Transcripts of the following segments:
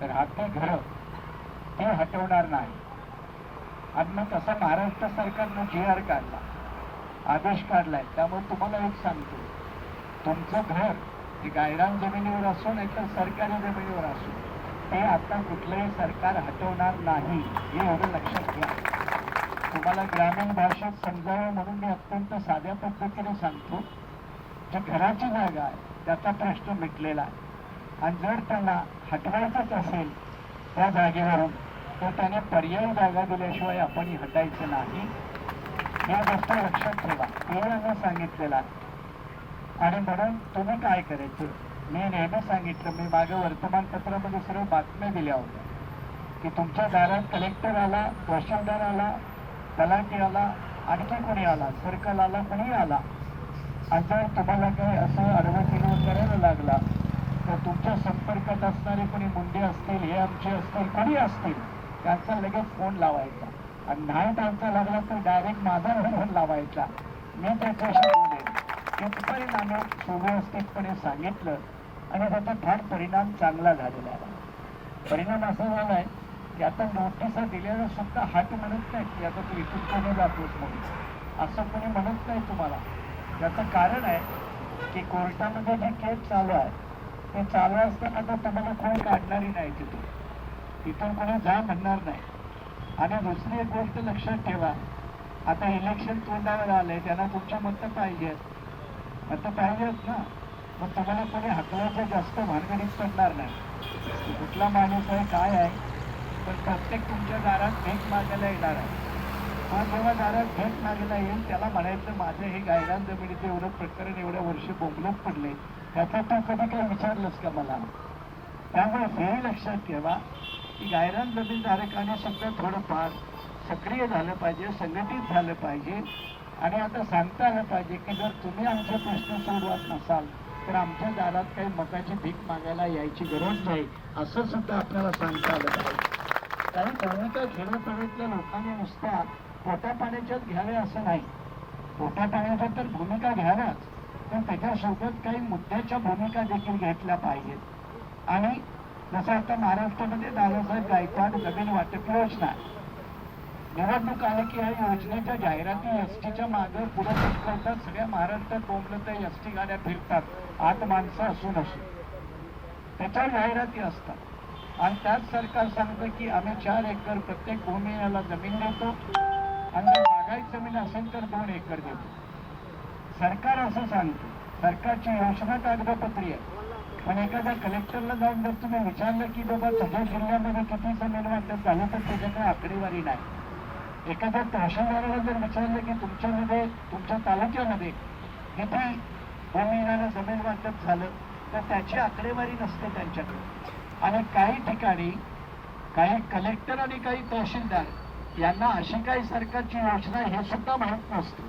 तर आता घर ते हटवणार नाही. आणि मग तसं महाराष्ट्र सरकारनं जी आर काढला. आदेश काढलाय. त्यामुळे तुम्हाला एक सांगतो. तुमचं घर ते गायरान जमिनीवर असो नाही तर सरकारी जमिनीवर असो ते आता कुठलंही सरकार हटवणार नाही. हे एवढं लक्षात घ्या. तुम्हाला ग्रामीण भाषेत समजावं म्हणून मी अत्यंत साध्या पद्धतीने सांगतो. जी घराची जागा आहे त्याचा प्रश्न मिटलेला आहे. आणि जर त्यांना हटवायचंच असेल त्या जागेवरून तर त्याने पर्यायी जागा दिल्याशिवाय आपण हटायचं नाही. या गोष्ट लक्षात ठेवा. केवळ सांगितलेला सांगितलेलं. आहे आणि म्हणून तुम्ही काय करायचं? मी नेहमी सांगितलं मी मागे वर्तमानपत्रामध्ये सर्व बातम्या दिल्या होत्या. की तुमच्या दारात कलेक्टर आला तहसीलदार आला तलाठी आला आणखी कोणी आला? सर्कल आला कोणी आला? आणि जर तुम्हाला काही असं अडवणीवर करायला लागला तर तुमच्या संपर्कात असणारे कोणी मुंडे असतील हे आमचे असतील कोणी असतील त्यांचा लगेच फोन लावायचा. आणि नाही त्यांचा लागला तर डायरेक्ट माझा फोन लावायचा. मी त्याच्याशी बोलेन इथपर्यंत आम्ही सुव्यवस्थितपणे सांगितलं आणि त्याचा फार परिणाम चांगला झालेला आहे. परिणाम असा झालाय की आता नोटिसा दिलेला सुद्धा हात म्हणत नाही की आता तू इथून कोणी जातोस म्हणून. असं कोणी म्हणत नाही तुम्हाला. याचं कारण आहे की कोर्टामध्ये जी केस चालू आहे ते चालू असताना तर तुम्हाला कोणी काढणारी नाही तिथून तिथून कोणी जा म्हणणार नाही. आणि दुसरी एक गोष्ट लक्षात ठेवा. आता इलेक्शन तोंडावर आलंय त्यांना तुमच्या मतं पाहिजेत. मतं पाहिजेत ना. मग तुम्हाला कोणी हकलाच्या जास्त भानगडीत पडणार नाही. कुठला माणूस आहे काय आहे? पण प्रत्येक तुमच्या दारात भेट मागायला येणार आहे. हा जेव्हा दारात घट लागला येईल त्याला म्हणायचं माझं हे गायरान जमिनीचं एवढं प्रकरण एवढ्या वर्ष बोंबलत पडले त्याचा तू कधी काही विचारलंस का मला? त्यामुळे हेही लक्षात ठेवा की गायरान जमीनधारकाने सुद्धा थोडंफार सक्रिय झालं पाहिजे संघटित झालं पाहिजे. आणि आता सांगता आलं पाहिजे की जर तुम्ही आमचे प्रश्न सोडवत नसाल तर आमच्या दारात काही मताची भीक मागायला यायची गरज नाही असं सुद्धा आपल्याला सांगता आलं पाहिजे. काही भूमिका खेड्यापाड्यातल्या लोकांनी नुसत्या पोटा पाण्याच्याच घ्यावे असं नाही. पोटा पाण्याच्या तर भूमिका घ्याव्याच पण त्याच्यासोबत काही मुद्द्याच्या भूमिका देखील घेतल्या पाहिजेत. आणि जसं आता महाराष्ट्रामध्ये दादासाहेब गायकवाड जमीन वाटप योजना. निवडणूक आली की या योजनेच्या जाहिराती एस टीच्या मागे पुढे करतात सगळ्या महाराष्ट्रात बोंबलं तर एस टी गाड्या फिरतात. आत माणसं असून असून त्याच्या जाहिराती असतात. आणि त्याच सरकार सांगतं की आम्ही चार एकर प्रत्येक भूमीला जमीन देतो. आणि जर बागायत जमीन असेल तर दोन एकर देतो. सरकार असं सांगतो सरकारची योजना कागदपत्री आहे. पण एखाद्या कलेक्टरला जाऊन जर तुम्ही विचारलं की बाबा तुझ्या जिल्ह्यामध्ये किती जमीन वाटत झालं तर त्याच्याकडे आकडेवारी नाही. एखाद्या तहसीलदाराला जर विचारलं की तुमच्यामध्ये तुमच्या तालुक्यामध्ये किती भूमिहीनाला जमीन वाटप झालं तर त्याची आकडेवारी नसते त्यांच्याकडे. आणि काही ठिकाणी काही कलेक्टर आणि काही तहसीलदार यांना अशी काही सरकारची योजना हे सुद्धा माहीत नसते.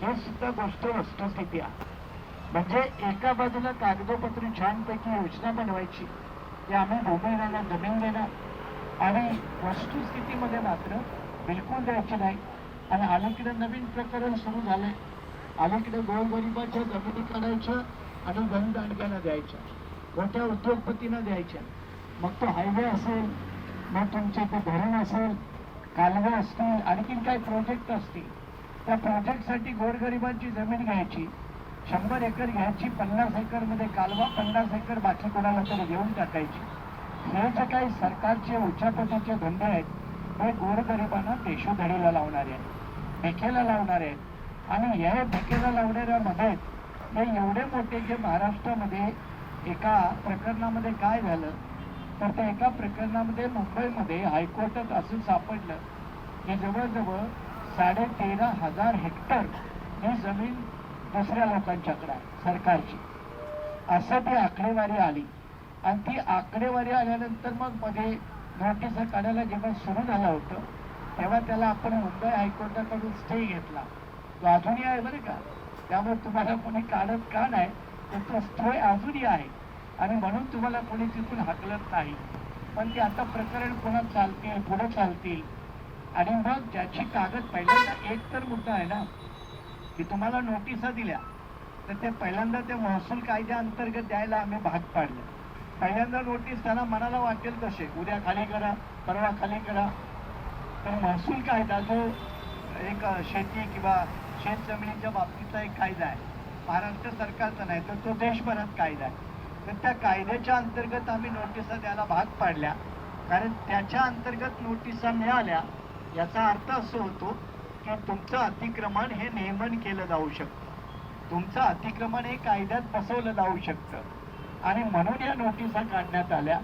हे सुद्धा गोष्ट वस्तुस्थिती आहे. म्हणजे एका बाजूला कागदोपत्री छानपैकी योजना बनवायची की आम्ही भूमीला जमीन देणार. आणि वस्तुस्थितीमध्ये मात्र बिलकुल द्यायची नाही. आणि अलीकडे नवीन प्रकरण सुरू झालंय. अलीकडे गोरगरिबाच्या जमिनी काढायच्या आणि धनदांडग्यांना द्यायच्या. मोठ्या उद्योगपतींना द्यायच्या. मग तो हायवे असेल मग तुमचे ते धरण असेल कालवे असतील आणखीन काही प्रोजेक्ट असतील त्या प्रोजेक्टसाठी गोरगरिबांची जमीन घ्यायची. शंभर एकर घ्यायची पन्नास एकरमध्ये कालवा पन्नास एकर बाकी कोणाला तरी घेऊन टाकायची. हे जे काही सरकारचे उच्चापतीचे धंदे आहेत हे गोरगरिबांना पेशोधडीला लावणारे आहेत भिकेला लावणारे आहेत. आणि या भिकेला लावणाऱ्यामध्ये हे एवढे मोठे जे महाराष्ट्रामध्ये एका प्रकरणामध्ये काय झालं तर त्या एका प्रकरणामध्ये मुंबईमध्ये हायकोर्टात असं सापडलं. हे जवळजवळ साडे तेरा हजार हेक्टर ही जमीन दुसऱ्या लोकांच्याकडे आहे सरकारची. असं ती आकडेवारी आली. आणि ती आकडेवारी आल्यानंतर मग मध्ये नोटीस काढायला जेव्हा सुरू झालं होतं तेव्हा त्याला आपण मुंबई हायकोर्टाकडून स्टे घेतला. तो अजूनही आहे बरं का. त्यामुळे तुम्हाला कोणी काढत का नाही तर तो स्टे अजूनही आहे. आणि म्हणून तुम्हाला कोणी तिथून हाकलत नाही. पण ते आता प्रकरण पुन्हा चालतील पुढे चालतील. आणि मग ज्याची कागद पहिल्यांदा एक तर मुद्दा आहे ना की तुम्हाला नोटिसा दिल्या तर ते पहिल्यांदा ते महसूल कायद्या अंतर्गत द्यायला आम्ही भाग पाडलं. पहिल्यांदा नोटीस त्यांना मनाला वाटेल तसे उद्या खाली करा परवा खाली करा. तर महसूल कायदा जो एक शेती किंवा शेत जमिनीच्या बाबतीतला एक कायदा आहे महाराष्ट्र सरकारचा नाही तर तो देशभरात कायदा आहे. तर त्या कायद्याच्या अंतर्गत आम्ही नोटिसा द्यायला भाग पाडल्या. कारण त्याच्या अंतर्गत नोटिसा मिळाल्या याचा अर्थ असं होतो की तुमचं अतिक्रमण हे नियमन केलं जाऊ शकतं. तुमचं अतिक्रमण हे कायद्यात बसवलं जाऊ शकतं. आणि म्हणून या नोटिसा काढण्यात आल्या.